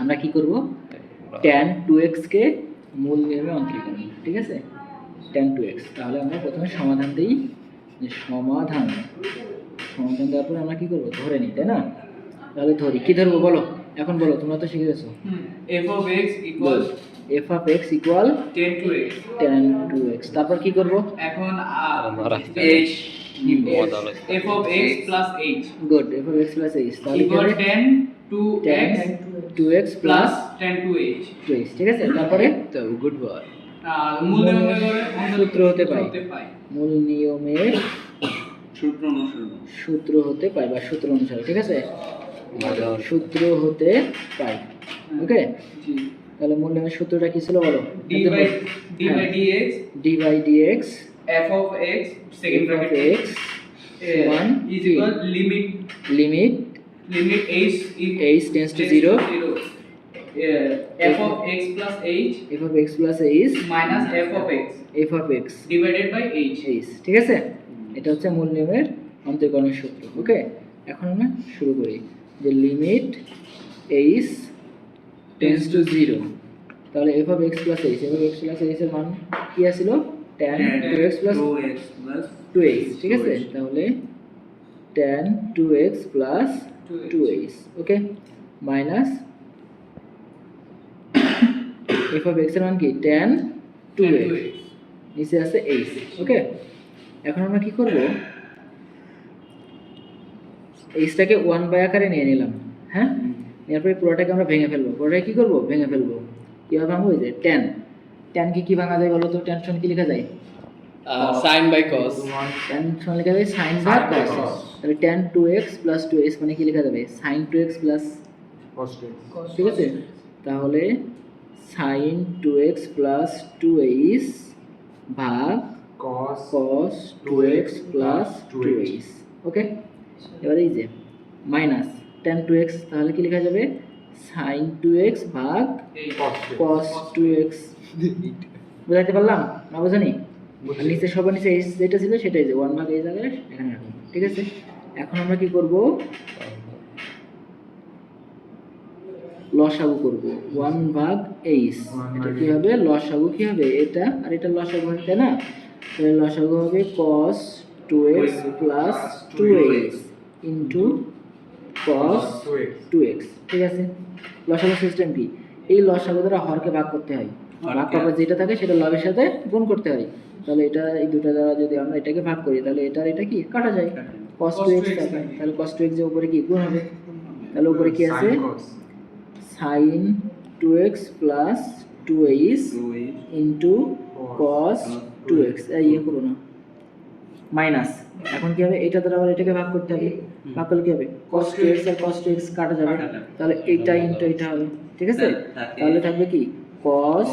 আমরা কি করব? ট্যান টু এক্সকে মূল নিয়মে অন্তরীকরণ ঠিক আছে? ট্যান টু এক্স তাহলে আমরা প্রথমে সমাধান দিই যে সমাধান সমাধান দেওয়ার পরে আমরা কি করব? ধরে নিই তাই না? তাহলে ধরি কি ধরবো বলো? এখন বলো তোমরা তো শিখে গেছো। f of x equals F of X equal 10 to x tan two X তারপর কি করব? এখন লাগছে। F of x plus h. Good F of X plus H তাহলে কি equal হবে 10 to tan x two X plus plus 10 to h. Two X ঠিক আছে? তারপরে? তো গুড বয় মূল নিয়মে করে সূত্র হতে পাই। মূল নিয়মের সূত্র অনুসরণ সূত্র হতে পাই বা সূত্র অনুসারে ঠিক আছে? সূত্র হতে পাই ওকে? তাহলে মূল নিয়মের সূত্রটা কি ছিল বলো? D by d by dx D by D X f of x second bracket. Uh, সমান is equal limit. Limit limit h is h tends to zero. Yeah, f of x plus h F of X plus H minus f of x. F of X divided by h. H ঠিক আছে? এটা হচ্ছে মূল নিয়মের অন্তর্করণের সূত্র ওকে এখন আমরা শুরু করি যে limit H tends to zero তাহলে F of X plus H F of X plus H এর মান কি আসছিল প্লাস plus টু এইচ ঠিক আছে? তাহলে plus two H okay minus F of এক্সের মান কি? টু এক্স নিচে আছে এইচ ওকে এখন আমরা কি করব? এইচটাকে ওয়ান বাই আকারে নিয়ে নিলাম হ্যাঁ? নেওয়ার পরে পুরোটাকে আমরা ভেঙে ফেলব। পুরোটাকে কি করব? ভেঙে ফেলব। কীভাবে ভাঙবো? ওই যে ট্যান ট্যানকে কি ভাঙা যায় বলো তো? টেনশন কি লেখা যায়? সাইন বাই কস টেনশন লেখা যায়? সাইন বা কস তাহলে tan two x plus two x মানে কি লেখা যাবে? সাইন টু এক্স প্লাস ঠিক আছে? তাহলে sine two x plus two h ভাগ cos two x plus two h okay এবারে এই যে মাইনাস টেন টু এক্স তাহলে কি লেখা যাবে? সাইন টু এক্স ভাগ কস টু এক্স। বুঝাইতে পারলাম? না বোঝানি? নিচে সবার নিচে এইচ যেটা ছিল সেটাই যে ওয়ান ভাগ এই জায়গায় এখানে রাখুন ঠিক আছে? এখন আমরা কি করব? লসাগু করব। ওয়ান ভাগ এইচ। এটা কি হবে? লসাগু কি হবে? এটা? আর এটা লসাগু হবে তাই না? তাহলে লসাগু হবে cos 2x plus two 2x into cos 2x ঠিক আছে? লসাগু সিস্টেম কি? এই লসাগু দ্বারা হরকে ভাগ করতে হয়। ভাগ করার যেটা থাকে সেটা লবের সাথে গুণ করতে হয়। তাহলে এটা এই দুটো দ্বারা যদি আমরা এটাকে ভাগ করি তাহলে এটা আর এটা কি? কাটা যায়। cos 2x থাকে। তাহলে cos 2x এর উপরে কি? গুণ হবে। তাহলে উপরে কি আছে? Sin 2x plus 2h into cos 2x এই ইয়ে করো না। মাইনাস। এখন কি হবে? এটা দ্বারা আবার এটাকে ভাগ করতে হবে। ভাগ করলে কি হবে? Cos 2x আর cos 2x কাটা যাবে। তাহলে এইটা ইন্টু এটা হবে। ঠিক আছে? তাহলে থাকবে কি? Cos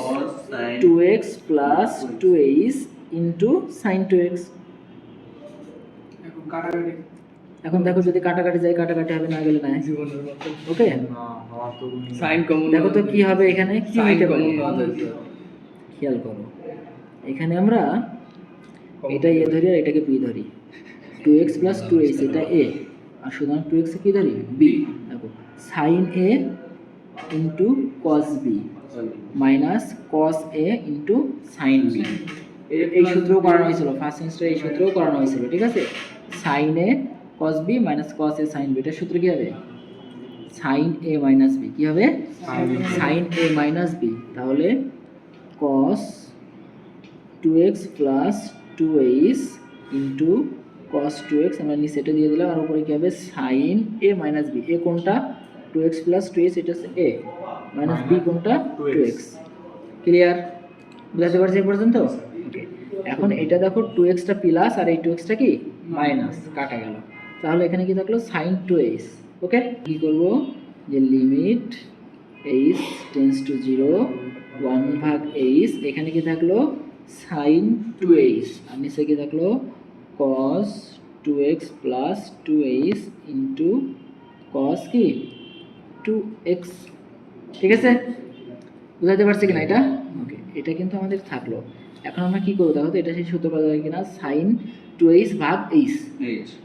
2x plus 2h into sin 2x এখন কাটাকাটি। এখন দেখো যদি কাটাকাটি যায় কাটাকাটি হবে না গেলে না ওকে সাইন কমন দেখো তো কি হবে এখানে? কি খেয়াল করো। এখানে আমরা এটা এ ধরি আর এটাকে বি ধরি। Two x plus two h এটা এ। আর সুতরাং টু এক্সে কী ধরি? বি। দেখো sine A into cos B minus cos A into sine B এই সূত্রও করানো হয়েছিল ফার্স্ট সেমিস্টারে এই সূত্রও করানো হয়েছিল ঠিক আছে? Sine A cos B minus cos A sine B এটার সূত্র কী হবে? সাইন এ মাইনাস বি কী হবে? সাইন এ মাইনাস বি তাহলে cos 2x plus two h into cos 2x আমরা নিচে এটা দিয়ে দিলাম আর উপরে কি হবে? Sine A minus B A কোনটা? Two x plus two h এটা হচ্ছে এ মাইনাস বি কোনটা? টু এক্স ক্লিয়ার বুঝাতে পারছি এই পর্যন্ত? ওকে এখন এটা দেখো টু এক্সটা প্লাস আর এই টু এক্সটা কি? মাইনাস কাটা গেল। তাহলে এখানে কি থাকল? সাইন টু এইচ ওকে কি করব? যে limit h tends to zero one ভাগ এইচ এখানে কি থাকল? সাইন টু এইচ আর নিচে কি থাকল cos two x plus two h into cos কি? টু এক্স ঠিক আছে? বুঝাতে পারছি কিনা এটা? ওকে এটা কিন্তু আমাদের থাকল। এখন আমরা কি করব দেখো তো এটা সেই সূত্র পাওয়া যায় কিনা? সাইন টু এইচ ভাগ এইচ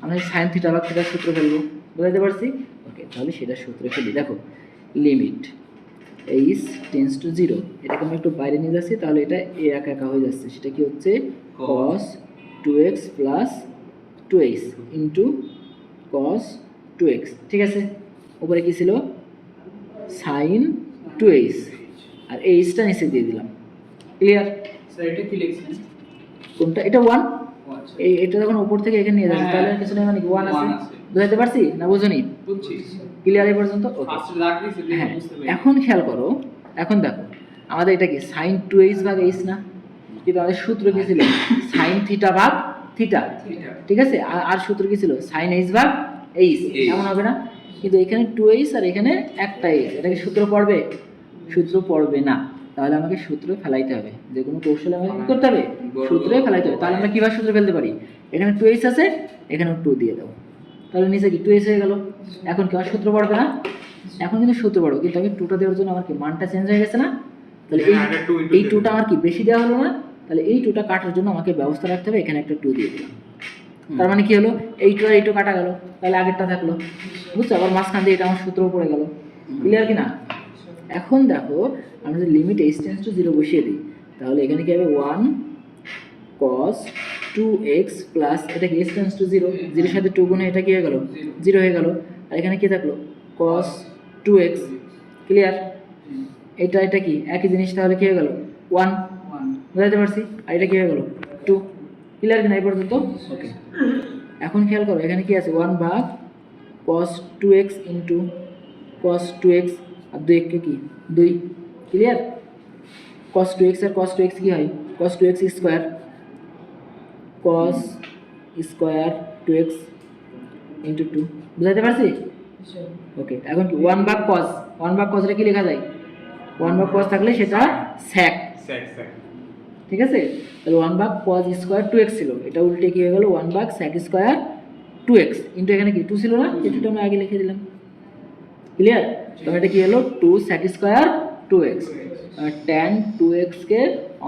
আমরা সাইন থিটা ভাগ থিটার সূত্র ফেলব। বুঝাতে পারছি? ওকে তাহলে সেটা সূত্র ফেলি। দেখো limit h tends to zero এটাকে আমি একটু বাইরে নিয়ে যাচ্ছি তাহলে এটা এ একা একা হয়ে যাচ্ছে। সেটা কি হচ্ছে? Cos two x plus two h into cos two x ঠিক আছে? উপরে কি ছিল? সাইন টু এইচ আর এইচটা নিচে দিয়ে দিলাম। ক্লিয়ার স্যার এটা কি লিখছেন? কোনটা? এটা ওয়ান এই এটা যখন উপর থেকে এখানে নিয়ে যাচ্ছি হ্যাঁ, তাহলে কিছু নেই মানে ওয়ান আছে। বুঝাতে পারছি না বুঝুনি? ক্লিয়ার এই পর্যন্ত? হ্যাঁ। এখন খেয়াল করো এখন দেখো আমাদের এটা কি? সাইন টু এইচ ভাগ এইচ না? কিন্তু আমাদের সূত্র কি ছিল? সাইন থিটা ভাগ থিটা ঠিক আছে? আর আর সূত্র কি ছিল? সাইন এইচ ভাগ এইচ এমন হবে না? কিন্তু এখানে টু এইচ আর এখানে একটা এইচ এটা কি সূত্র পড়বে? সূত্র পড়বে না। তাহলে আমাকে সূত্র ফেলাইতে হবে। যে কোনো কৌশলে আমাকে কি করতে হবে? সূত্রে ফেলাইতে হবে। তাহলে আমরা কীভাবে সূত্র ফেলতে পারি? এখানে টু এইচ আছে এখানে টু দিয়ে দাও। তাহলে নিচে কি টু এইচ হয়ে গেল? এখন কি আমার সূত্র পড়বে না? এখন কিন্তু সূত্র পড়বে কিন্তু আমি টুটা দেওয়ার জন্য আমার কি মানটা চেঞ্জ হয়ে গেছে না? তাহলে এই এই টুটা আমার কি বেশি দেওয়া হলো না? তাহলে এই টুটা কাটার জন্য আমাকে ব্যবস্থা রাখতে হবে এখানে একটা টু দিয়ে দিলাম। তার মানে কি হলো? এই টু আর এই টু কাটা গেল। তাহলে আগেরটা থাকল। বুঝছ? আবার মাঝখান দিয়ে এটা আমার সূত্র পড়ে গেল। ক্লিয়ার কি না? এখন দেখো, আমরা যদি limit h tends to zero বসিয়ে দিই, তাহলে এখানে কি হবে? One cos two x plus এটা কি এইচ টেন্স টু জিরো জিরোর সাথে টু গুণে এটা কি হয়ে গেল? জিরো হয়ে গেল। আর এখানে কি থাকল? কস টু এক্স ক্লিয়ার এটা এটা কি? একই জিনিস, তাহলে কি হয়ে গেল? ওয়ান বুঝাতে পারছি? আর এটা কি হয়ে গেল? টু ক্লিয়ার কিনা এই পর্যন্ত? ওকে এখন খেয়াল করো, এখানে কি আছে? ওয়ান ভাগ cos two x into cos two x আর দুই এককে কি? দুই। ক্লিয়ার কস টু এক্স আর কস টু এক্স কী হয়? Cos two x square cos square two x into two বুঝাতে পারছি? ওকে এখন কি? ওয়ান ভাগ কস ওয়ান ভাগ কসটা কি লেখা যায়? ওয়ান ভাগ কস থাকলে সেটা স্যাক ঠিক আছে? তাহলে ওয়ান ভাগ কজ স্কোয়ার টু এক্স ছিল। এটা উল্টে কি হয়ে গেল? ওয়ান ভাগ স্যাক স্কোয়ার টু এক্স কিন্তু এখানে কি? টু ছিল না? এই দুটো আমি আগে লিখে দিলাম। ক্লিয়ার তো এটা কি হলো? Two sec square two x tan two এক্সকে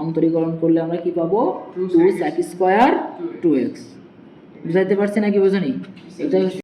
অন্তরীকরণ করলে আমরা কি পাবো? Two sec square two x বুঝাইতে পারছি নাকি বোঝনি? এটা